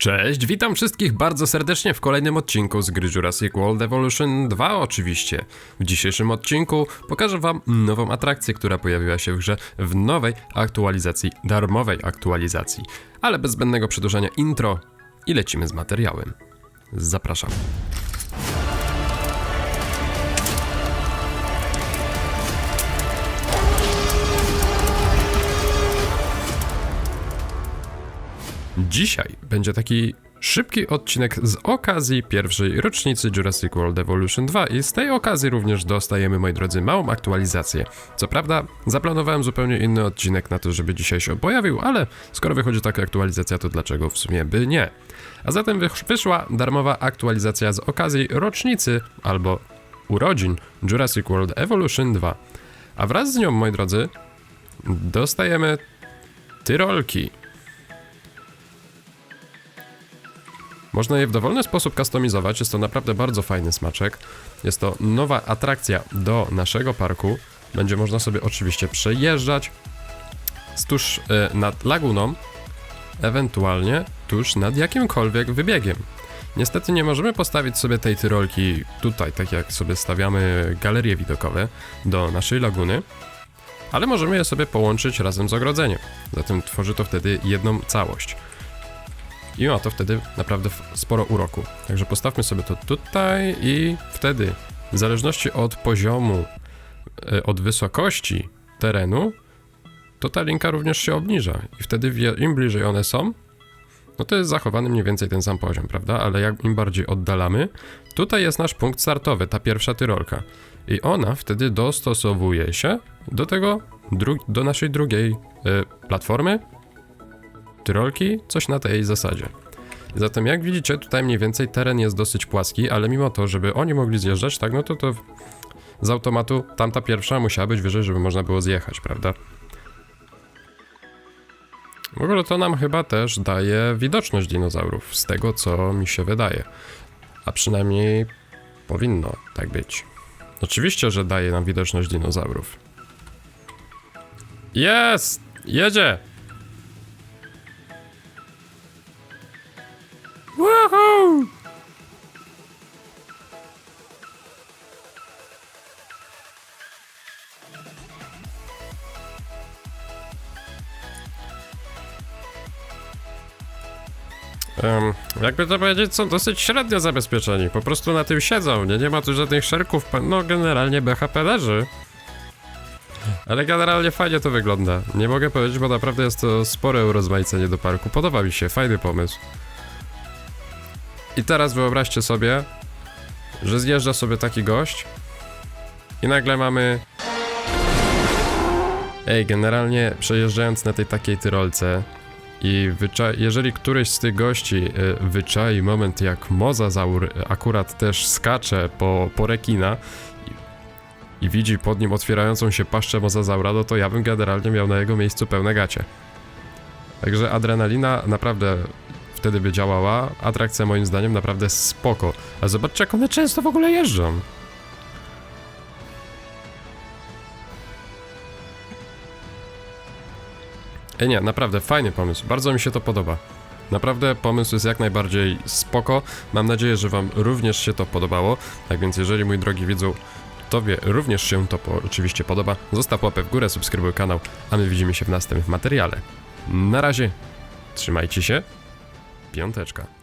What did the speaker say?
Cześć, witam wszystkich bardzo serdecznie w kolejnym odcinku z gry Jurassic World Evolution 2 oczywiście. W dzisiejszym odcinku pokażę wam nową atrakcję, która pojawiła się w grze w nowej aktualizacji, darmowej aktualizacji. Ale bez zbędnego przedłużania intro i lecimy z materiałem. Zapraszam. Dzisiaj będzie taki szybki odcinek z okazji pierwszej rocznicy Jurassic World Evolution 2 i z tej okazji również dostajemy, moi drodzy, małą aktualizację. Co prawda, zaplanowałem zupełnie inny odcinek na to, żeby dzisiaj się pojawił, ale skoro wychodzi taka aktualizacja, to dlaczego w sumie by nie? A zatem wysz- wyszła darmowa aktualizacja z okazji rocznicy albo urodzin Jurassic World Evolution 2. A wraz z nią, moi drodzy, dostajemy tyrolki. Można je w dowolny sposób kustomizować, jest to naprawdę bardzo fajny smaczek. Jest to nowa atrakcja do naszego parku. Będzie można sobie oczywiście przejeżdżać tuż y, nad laguną, ewentualnie tuż nad jakimkolwiek wybiegiem. Niestety nie możemy postawić sobie tej tyrolki tutaj, tak jak sobie stawiamy galerie widokowe do naszej laguny, ale możemy je sobie połączyć razem z ogrodzeniem. Zatem tworzy to wtedy jedną całość. I ma to wtedy naprawdę sporo uroku. Także postawmy sobie to tutaj i wtedy, w zależności od poziomu, e, od wysokości terenu, to ta linka również się obniża. I wtedy im bliżej one są, no to jest zachowany mniej więcej ten sam poziom, prawda? Ale jak im bardziej oddalamy, tutaj jest nasz punkt startowy, ta pierwsza tyrolka. I ona wtedy dostosowuje się do tego, do naszej drugiej e, platformy, tyrolki, coś na tej zasadzie. Zatem jak widzicie, tutaj mniej więcej teren jest dosyć płaski, ale mimo to, żeby oni mogli zjeżdżać, tak, no to to z automatu tamta pierwsza musiała być wyżej, żeby można było zjechać, prawda? W ogóle to nam chyba też daje widoczność dinozaurów, z tego co mi się wydaje. A przynajmniej powinno tak być. Oczywiście, że daje nam widoczność dinozaurów. Jest! Jedzie! Em, jakby to powiedzieć, są dosyć średnio zabezpieczeni. Po prostu na tym siedzą, nie? Nie ma tu żadnych szerków. No, generalnie BHP leży. Ale generalnie fajnie to wygląda. Nie mogę powiedzieć, bo naprawdę jest to spore urozmaicenie do parku. Podoba mi się, fajny pomysł. I teraz wyobraźcie sobie, że zjeżdża sobie taki gość i nagle mamy... Ej, generalnie przejeżdżając na tej takiej tyrolce i jeżeli któryś z tych gości y, wyczai moment jak mozazaur y, akurat też skacze po, po rekina i, i widzi pod nim otwierającą się paszczę mozazaura, no to ja bym generalnie miał na jego miejscu pełne gacie. Także adrenalina naprawdę wtedy by działała. Atrakcja moim zdaniem naprawdę spoko. A zobaczcie jak one często w ogóle jeżdżą. Ej nie, naprawdę fajny pomysł. Bardzo mi się to podoba. Naprawdę pomysł jest jak najbardziej spoko. Mam nadzieję, że wam również się to podobało. Tak więc jeżeli mój drogi widzu, tobie również się to po, oczywiście podoba, zostaw łapę w górę, subskrybuj kanał, a my widzimy się w następnym materiale. Na razie, trzymajcie się, piąteczka.